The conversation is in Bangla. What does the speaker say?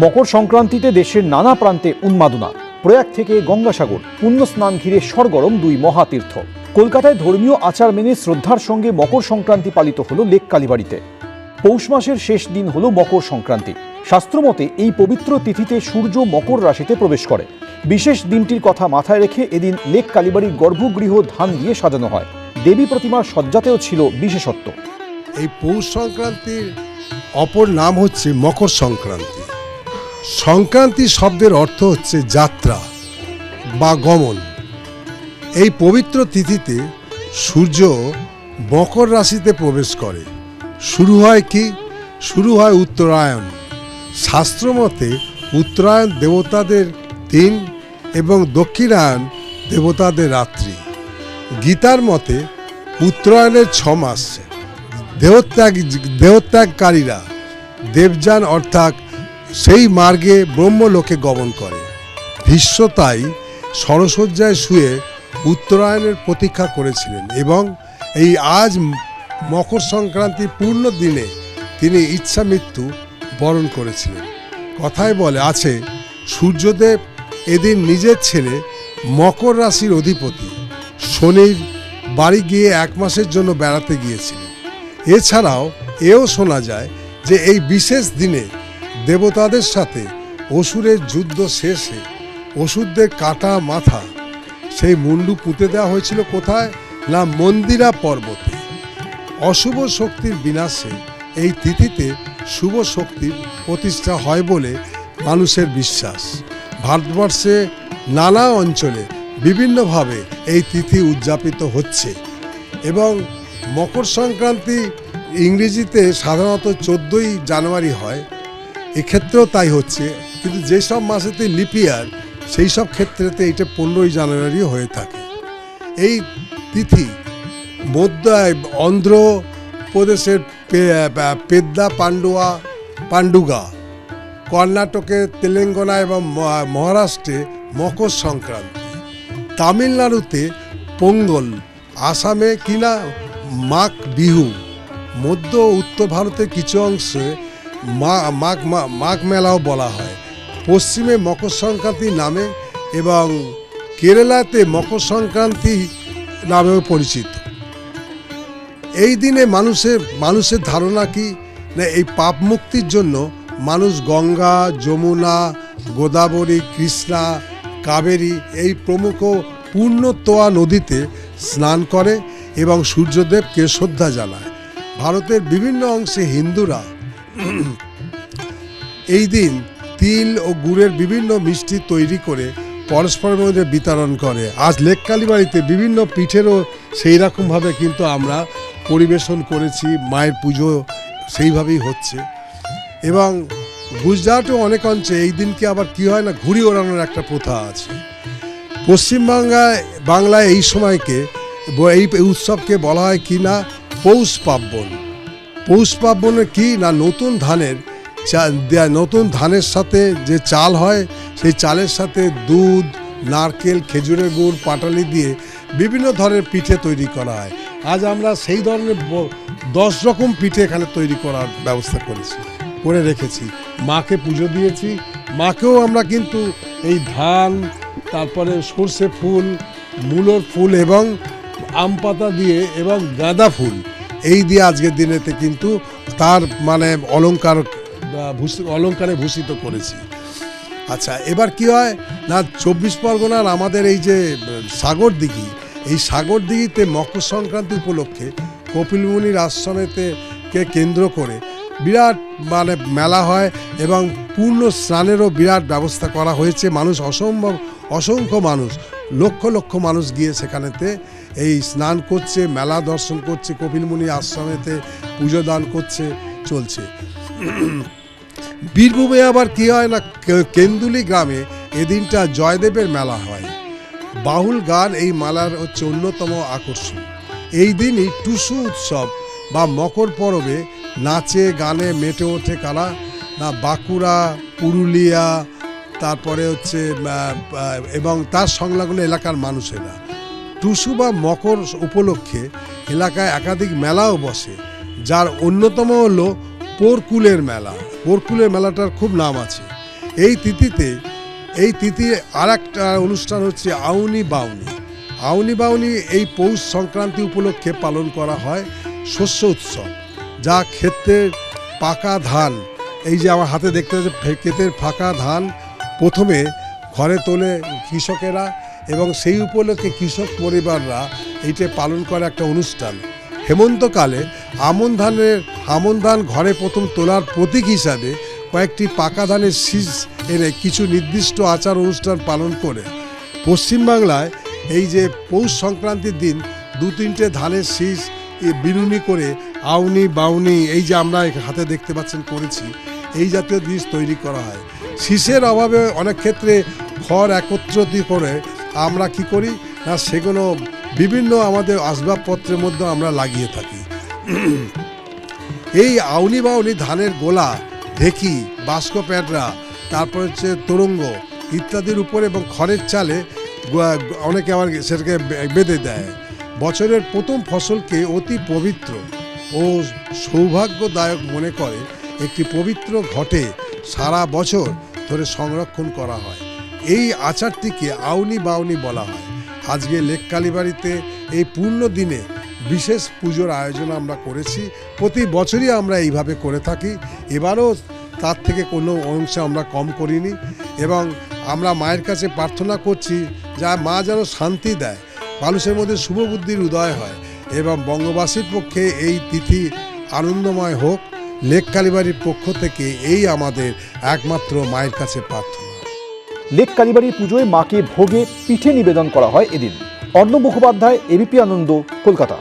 মকর সংক্রান্তিতে দেশের নানা প্রান্তে উন্মাদনা। প্রয়াগ থেকে গঙ্গাসাগর পুণ্য স্নান ঘিরে সরগরম দুই মহাতীর্থ। কলকাতায় ধর্মীয় আচার মেনে শ্রদ্ধার সঙ্গে মকর সংক্রান্তি পালিত হলো লেক কালীবাড়িতে। পৌষ মাসের শেষ দিন হলো মকর সংক্রান্তি। শাস্ত্রমতে এই পবিত্র তিথিতে সূর্য মকর রাশিতে প্রবেশ করে। বিশেষ দিনটির কথা মাথায় রেখে এদিন লেক কালীবাড়ির গর্ভগৃহ ধান দিয়ে সাজানো হয়। দেবী প্রতিমার সজ্জাতেও ছিল বিশেষত্ব। এই পৌষ সংক্রান্তির অপর নাম হচ্ছে মকর সংক্রান্তি। সংক্রান্তি শব্দের অর্থ হচ্ছে যাত্রা বা গমন। এই পবিত্র তিথিতে সূর্য মকর রাশিতে প্রবেশ করে। শুরু হয় কি? শুরু হয় উত্তরায়ণ। শাস্ত্রমতে উত্তরায়ণ দেবতাদের দিন এবং দক্ষিণায়ন দেবতাদের রাত্রি। গীতার মতে উত্তরায়ণের ছ মাস দেহত্যাগ দেহত্যাগকারীরা দেবযান অর্থাৎ সেই মার্গে ব্রহ্মলোকে গমন করে। ভীষ্ম তাই সরসজ্জায় শুয়ে উত্তরায়ণের প্রতীক্ষা করেছিলেন এবং এই আজ মকর সংক্রান্তির পূর্ণ দিনে তিনি ইচ্ছা মৃত্যু বরণ করেছিলেন। কথায় বলে আছে, সূর্যদেব এদিন নিজের ছেলে মকর রাশির অধিপতি শনির বাড়ি গিয়ে এক মাসের জন্য বেড়াতে গিয়েছিলেন। এছাড়াও এও শোনা যায় যে এই বিশেষ দিনে দেবতাদের সাথে অসুরের যুদ্ধ শেষে অসুরদের কাটা মাথা। সেই মুন্ডু পুঁতে দেওয়া হয়েছিল কোথায়? না মন্দিরা পর্বতে। অশুভ শক্তির বিনাশে এই তিথিতে শুভ শক্তির প্রতিষ্ঠা হয় বলে মানুষের বিশ্বাস। ভারতবর্ষে নানা অঞ্চলে বিভিন্নভাবে এই তিথি উদযাপিত হচ্ছে এবং মকর সংক্রান্তি ইংরেজিতে সাধারণত চোদ্দোই জানুয়ারি হয়। এক্ষেত্রেও তাই হচ্ছে, কিন্তু যেসব মাসেতে লিপিয়ার সেই সব ক্ষেত্রেতে এটা পনেরোই জানুয়ারি হয়ে থাকে। এই তিথি মধ্য অন্ধ্র প্রদেশের পে- পে- পেদ্দা পান্ডুয়া, পান্ডুগা, কর্ণাটকে তেলেঙ্গানা এবং মহারাষ্ট্রে মকর সংক্রান্তি, তামিলনাড়ুতে পোঙ্গল, আসামে কিনা মাঘ বিহু, মধ্য উত্তর ভারতের কিছু অংশে মাঘ মাঘ মেলাও বলা হয়। পশ্চিমে মকর সংক্রান্তি নামে এবং কেরালাতে মকর সংক্রান্তি নামেও পরিচিত। এই দিনে মানুষের মানুষের ধারণা কি? না এই পাপ মুক্তির জন্য মানুষ গঙ্গা, যমুনা, গোদাবরী, কৃষ্ণা, কাবেরী এই প্রমুখ পূর্ণতোয়া নদীতে স্নান করে এবং সূর্যদেবকে শ্রদ্ধা জানায়। ভারতের বিভিন্ন অংশে হিন্দুরা এই দিন তিল ও গুড়ের বিভিন্ন মিষ্টি তৈরি করে পরস্পরের মধ্যে বিতরণ করে। আজ লেক কালীবাড়িতে বিভিন্ন পিঠেরও সেই রকমভাবে কিন্তু আমরা পরিবেশন করেছি, মায়ের পুজো সেইভাবেই হচ্ছে। এবং গুজরাটও অনেক অঞ্চলে এই দিনকে আবার কি হয় না, ঘুড়ি ওড়ানোর একটা প্রথা আছে। পশ্চিমবাংলায়, বাংলায় এই সময়কে, এই উৎসবকে বলা হয় কি না, পৌষ পার্বণ। পৌষ পার্বণে কি না নতুন ধানের নতুন ধানের সাথে যে চাল হয়, সেই চালের সাথে দুধ, নারকেল, খেজুরের গুড়, পাটালি দিয়ে বিভিন্ন ধরনের পিঠে তৈরি করা হয়। আজ আমরা সেই ধরনের দশ রকম পিঠে এখানে তৈরি করার ব্যবস্থা করেছি, করে রেখেছি। মাকে পুজো দিয়েছি, মাকেও আমরা কিন্তু এই ধান, তারপরে সর্ষে ফুল, মূলোর ফুল এবং আম পাতা দিয়ে এবং গাঁদা ফুল এই দিয়ে আজকের দিনেতে কিন্তু তার মানে ভূষি- অলংকারে ভূষিত করেছি। আচ্ছা এবার কি হয়? না, চব্বিশ পরগনার আমাদের এই যে সাগর দিঘি এই সাগর দিঘিতে মকর সংক্রান্তি উপলক্ষে কপিলমুনির আশ্রমেতে কে কেন্দ্র করে বিরাট মানে মেলা হয় এবং পূর্ণ স্নানেরও বিরাট ব্যবস্থা করা হয়েছে। মানুষ অসম্ভব, অসংখ্য মানুষ, লক্ষ লক্ষ মানুষ গিয়ে সেখানেতে এই স্নান করছে, মেলা দর্শন করছে কপিলমুনি আশ্রমেতে পুজো দান করছে, চলছে। বীরভূমে আবার কি হয় না কেন্দুলি গ্রামে এদিনটা জয়দেবের মেলা হয়। বাহুল গান এই মেলার হচ্ছে অন্যতম আকর্ষণ। এই দিনই টুসু উৎসব বা মকর পরবে, নাচে, গানে মেটে ওঠে কারা? না, বাঁকুড়া, পুরুলিয়া, তারপরে হচ্ছে এবং তার সংলগ্ন এলাকার মানুষেরা। টুসু বা মকর উপলক্ষে এলাকায় একাধিক মেলাও বসে, যার অন্যতম হলো পোরকুলের মেলা। পোরকুলের মেলাটার খুব নাম আছে। এই তিথিতে, এই তিথি আর একটা অনুষ্ঠান হচ্ছে আউনি বাউনি। আউনি বাউনি এই পৌষ সংক্রান্তি উপলক্ষে পালন করা হয় শস্য উৎসব, যা ক্ষেত্রের পাকা ধান, এই যে আমার হাতে দেখতে পাচ্ছি ক্ষেতের ফাঁকা ধান প্রথমে ঘরে তোলে কৃষকেরা এবং সেই উপলক্ষে কৃষক পরিবাররা এইটা পালন করে একটা অনুষ্ঠান। হেমন্তকালে আমন ধানের, আমন ধান ঘরে প্রথম তোলার প্রতীক হিসাবে কয়েকটি পাকা ধানের শীষ এনে কিছু নির্দিষ্ট আচার অনুষ্ঠান পালন করে। পশ্চিমবাংলায় এই যে পৌষ সংক্রান্তির দিন দু তিনটে ধানের শীষ বিনুনি করে আউনি বাউনি এই যে আমরা হাতে দেখতে পাচ্ছেন করেছি, এই জাতীয় জিনিস তৈরি করা হয়। শীষের অভাবে অনেক ক্ষেত্রে খড় একত্রিত করে আমরা কি করি? না, সেগুলো বিভিন্ন আমাদের আসবাবপত্রের মধ্যে আমরা লাগিয়ে থাকি। এই আউনি বাউনি ধানের গোলা, ঢেকি, বাস্ক প্যাডরা তারপর হচ্ছে তোরঙ্গ ইত্যাদির উপরে এবং খড়ের চালে অনেকে আবার সেটাকে বেঁধে দেয়। বছরের প্রথম ফসলকে অতি পবিত্র ও সৌভাগ্যদায়ক মনে করে একটি পবিত্র ঘটে সারা বছর ধরে সংরক্ষণ করা হয়। এই আচারটিকে আউনি বাউনি বলা হয়। আজকে লেক কালীবাড়িতে এই পূর্ণ দিনে বিশেষ পুজোর আয়োজন আমরা করেছি। প্রতি বছরই আমরা এইভাবে করে থাকি। এবারও তার থেকে কোনো অংশে আমরা কম করিনি এবং আমরা মায়ের কাছে প্রার্থনা করছি যা মা যেন শান্তি দেয়, মানুষের মধ্যে শুভ বুদ্ধির উদয় হয় এবং বঙ্গবাসীর পক্ষে এই তিথি আনন্দময় হোক। লেক কালীবাড়ির পক্ষ থেকে এই আমাদের একমাত্র মায়ের কাছে প্রার্থনা। লেক কালীবাড়ির পুজোয় মাকে ভোগে পিঠে নিবেদন করা হয় এদিন। অর্ণ মুখোপাধ্যায় এবিপি আনন্দ, কলকাতা।